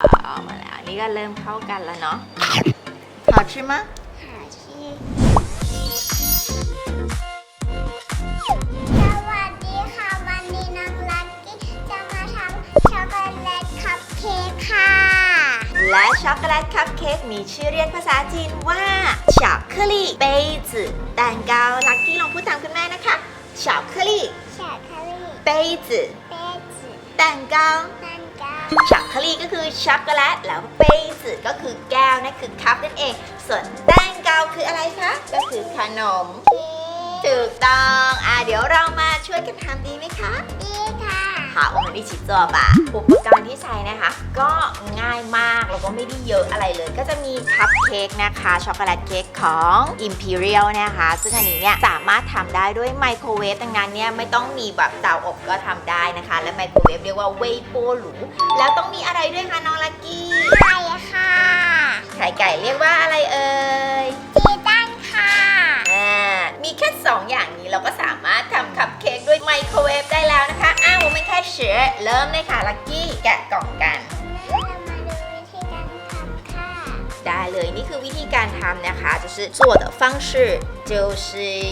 ออกมาแล้วอันนี่ก็เริ่มเข้ากันแล้วเนาะ好吃吗หาชื่อสวัสดีค่ะ วันนี้น้องลักกี้จะมาทำช็อกโกแลตคัพเค้กค่ะ และช็อกโกแลตคัพเค้กมีชื่อเรียกภาษาจีนว่า巧克力杯子蛋糕ลักกี้ลองพูดตามคุณแม่นะคะ巧克力 ช็อกโกแลต 杯子 เป๊ะจืด 蛋糕 ตันกา ช็อกโก โแลตก็คือช็อกโกแลต แล้วเป้จืก็คือแก้วนั่นคือคัพนั่นเอง ส่วนแป้งเกาคืออะไรคะ ก็คือขนมเค้กถูกต้อง อะเดี๋ยวเรามาช่วยกันทำดีไหมคะดี นะคะโอมานิชิจอบะอุปกรณ์ที่ใช้นะคะ ก็ง่ายมากแล้วก็ไม่ได้เยอะอะไรเลย ก็จะมีคัพเค้กนะคะช็อกโกแลตเค้กของ Imperial นะคะ ซึ่งอันนี้เนี่ยสามารถทำได้ด้วยไมโครเวฟดังนั้นเนี่ยไม่ต้องมีแบบเตาอบก็ทำได้นะคะ และไมโครเวฟเรียกว่าเวโปหรูแล้วต้องมีอะไรด้วยคะน้องลักกี้ไก่ค่ะไข่ไก่เรียกว่าอะไรเอ่ยจีตังค่ะมีแค่2อย่างนี้เราก็สามารถทำคัพเค้กด้วยไมโครเวฟได้แล้วนะคะ始เริ่มเลยค่ะ ลักกี้ แกะกล่องกัน เรามาดูวิธีการทำค่ะ ได้เลย นี่คือวิธีการทำนะคะ就是做的方式就是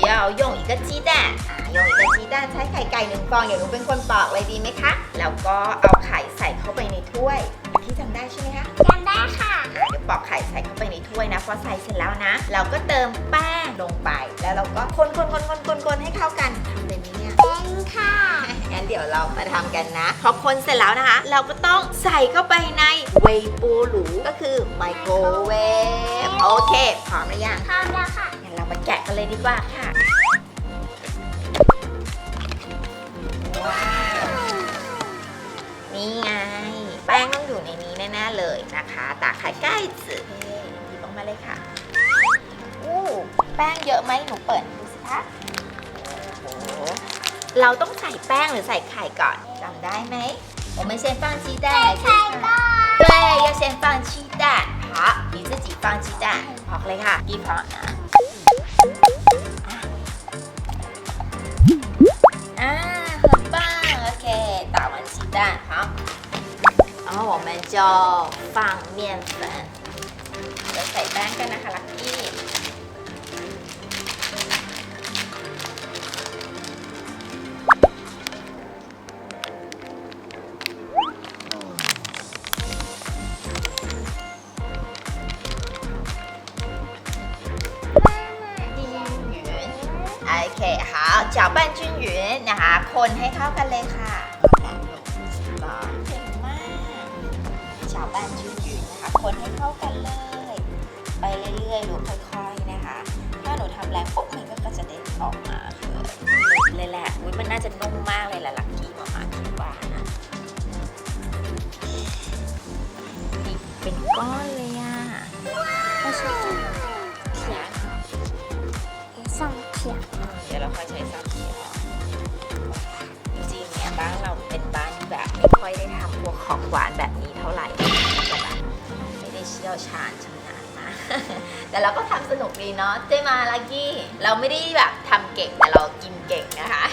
要用一个鸡蛋อ่า用一个鸡蛋ใช้ไข่ไก่หนึ่งฟอง เดี๋ยวหนูเป็นคนปอกเลยดีไหมคะ แล้วก็เอาไข่ใส่เข้าไปในถ้วยที่จำได้ใช่ไหมคะ จำได้ค่ะ อ่ะเดี๋ยวปอกไข่ใส่เข้าไปในถ้วยนะ พอใส่เสร็จแล้วนะ เราก็เติมแป้งลงไป แล้วเราก็คนคนคนคนคนคนให้เข้ากันทำ เดี๋ยวเรามาทำกันนะ พอคนเสร็จแล้วนะคะ เราก็ต้องใส่เข้าไปในเวโปหรูก็คือไมโครเวฟโอเคพร้อมหรือยังพร้อมแล้วค่ะงั้นเรามาแกะกันเลยดีกว่าค่ะ เราต้องใส่แป้งหรือใส่ไข่ก่อนจำได้ไหม我们先放鸡蛋 ใส่ก่อน 对，要先放鸡蛋。好，你自己放鸡蛋。พอกเลยค่ะกี่พอกนะอ่า很棒，OK，打完鸡蛋，好，然后我们就放面粉，จะใส่แป้งกันนะคะ ，OK，好，搅拌均匀นะคะ คนให้เข้ากันเลยค่ะต่อเก่งมาก搅拌均匀นะคะ คนให้เข้ากันเลย ไปเรื่อยๆหนูค่อยๆนะคะ ถ้าหนูทำแรงปุ๊บมันก็จะเด็นออกมาเลยเลยแหละอุ๊ยมันน่าจะนุ่มมากเลยแหละลักกี้มามาคิดว่านะนี่เป็นก้อนเลยอ่ะ ไม่ใช่เขียงส่งเขียง เดี๋ยวเรา ค่อยใช้ซับเขียวจริงๆเนี่ยบ้านเราเป็นบ้านที่แบบไม่ค่อยได้ทำพวกของหวานแบบนี้เท่าไหร่จะแบบไม่ได้เชี่ยวชาญชำนาญมาก แต่เราก็ทำสนุกดีเนาะเจมาลักกี้ เราไม่ได้แบบทำเก่งแต่เรากินเก่งนะคะ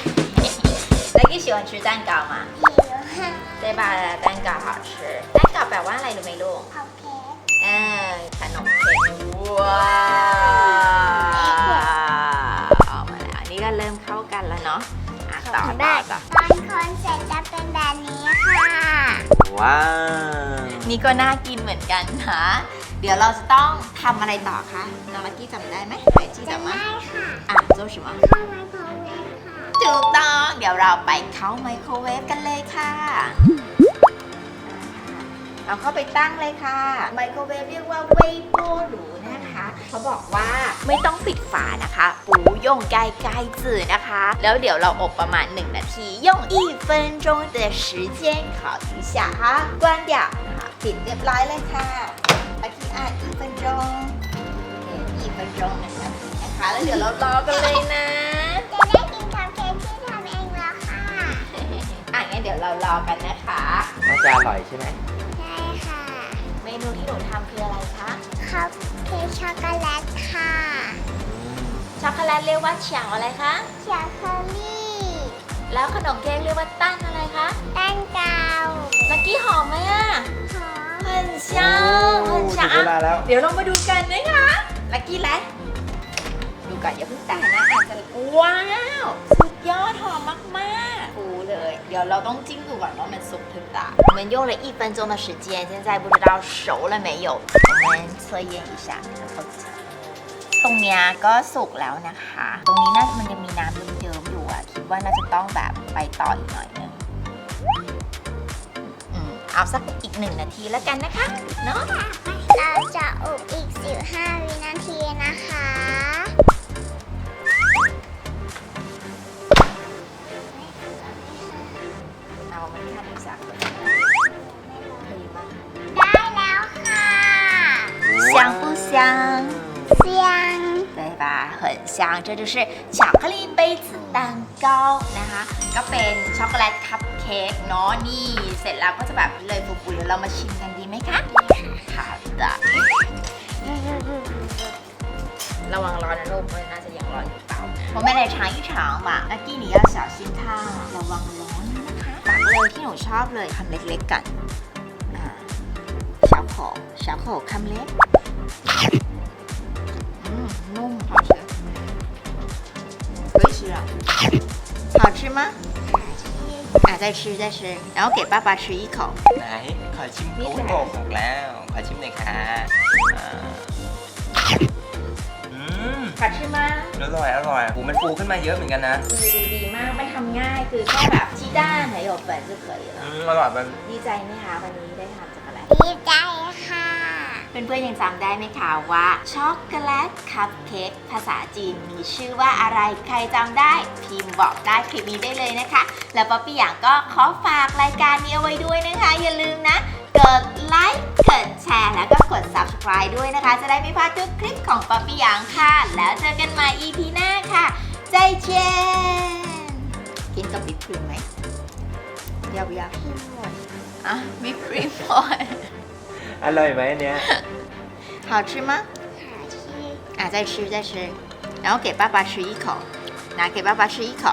ลักกี้喜欢吃蛋糕吗หิวค่ะ 对吧蛋糕好吃蛋糕แปลว่าอะไรรู้ไหมลูก ต่อต่อต่อตอนคนเสร็จจะเป็นแบบนี้ค่ะว้าวนี่ก็น่ากินเหมือนกันนะ เดี๋ยวเราจะต้องทำอะไรต่อคะน้องลักกี้จำได้ไหมไปที่จะจำมาได้ค่ะอะโจชิมะเข้าไมโครเวฟค่ะถูกต้องเดี๋ยวเราไปเข้าไมโครเวฟกันเลยค่ะเอาเข้าไปตั้งเลยค่ะ ไมโครเวฟเรียกว่าเวโปหรูนะคะ เขาบอกว่าไม่ต้องปิดฝานะคะปูย่งไกไกจืดนะคะ แล้วเดี๋ยวเราอบประมาณ 1 นาทีย่งอีเฟินจงเดทีปิดเรียบร้อยเลยค่ะอาทิตย์อะอีเฟินงนหนึ่งนาทีนะคะ แล้วเดี๋ยวเรารอกันเลยนะจะได้กินคัเค้กที่ทำเองแล้วค่ะอะงั้นเดี๋ยวเรารอกันนะคะน่าจะอร่อยใช่ไหมใช่ค่ะ เมนูที่หนูทำคืออะไรคะ คัพเค้กช็อกโกแลตค่ะ ช็อกโกแลตเรียกว่าเฉียงอะไรคะ ช็อกโกแลต แล้วขนมเค้กเรียกว่าตั้นอะไรคะ แป้งเกา ลักกี้หอมไหมอ่ะ หอม เฮ้ 很香很 ถึง 香 เวลาแล้ว เดี๋ยวเรามาดูกันนะคะลักกี้ไลฟ์ดู ก่อนอย่าเพิ่งแตะนะอาจจะว้าว สุดยอดหอมมากๆฟูเลย เดี๋ยวเราต้องจิ้มดูก่อนว่ามันสุกหรือเปล่า我们用了一分钟的时间现在不知道熟了没有我们测验一下ตรงเนี้ยก็สุกแล้วนะคะ ตรงนี้น่ามันยังมีน้ำเยิ้มๆอยู่อะคิดว่าน่าจะต้องแบบไปต่ออีกหน่อยนึงอืมเอาสักอีกหนึ่งนาทีแล้วกันนะคะ เนาะ เราจะอบอีก 15 วินาทีนะคะ มัน看一下可以吗ได้แล้วค่ะ 香不香 เสียง 对吧很香这就是巧克力杯子蛋糕นะคะ ก็เป็นช็อกโกแลตคัพเค้กเนาะ นี่เสร็จแล้วก็จะแบบเลยฟูๆเดี๋ยวเรามาชิมกันดีไหมคะค่ะ的ระวังร้อนนะลูกมันน่าจะยังร้อนอยู่เปล่า我们来尝一尝吧ลักกี้你要小心它ระวังร้อนนะคะ ตักเลยที่หนูชอบเลยคำเล็กๆกันอ่า小口小口คำเล็กอืมนุ่ม好吃可以吃啊好吃吗啊再吃再吃然后给爸爸吃一口 ไหน ขอชิมโอ้ยบอกหกแล้ว ขอชิมหน่อยค่ะอ่าอื ัดใช่ไหมอร่อยอร่อยหูมันฟูขึ้นมาเยอะเหมือนกันนะคือดูดีมากไม่ทำง่ายคือก็แบบที่ด้านไหนอบปิดจะเคยอืมอร่อยมันดีใจไหมคะวันนี้ได้ทำจากอะไรดีใจค่ะ เพื่อนๆยังจำได้ไหมคะว่าช็อกโกแลตคัพเค้กภาษาจีนมีชื่อว่าอะไรใครจำได้พิมพ์บอกได้คลิปนี้ได้เลยนะคะ แล้วป๊อปปี้อยางก็ขอฝากรายการนี้เอาไว้ด้วยนะคะ อย่าลืมนะ ไลค์กดแชร์แล้วก็กด subscribe ด้วยนะคะ จะได้ไม่พลาดทุกคลิปของป๊อปปี้หยางค่ะ แล้วเจอกันใหม่ EP หน้าค่ะใจเจนกินกับวิปครีมไหม要不要พิมพ์หมด อ่ะวิปครีมหมด อร่อยไหมอันเนี้ย 好吃吗？หาที่ 啊，再吃再吃，然后给爸爸吃一口，拿给爸爸吃一口。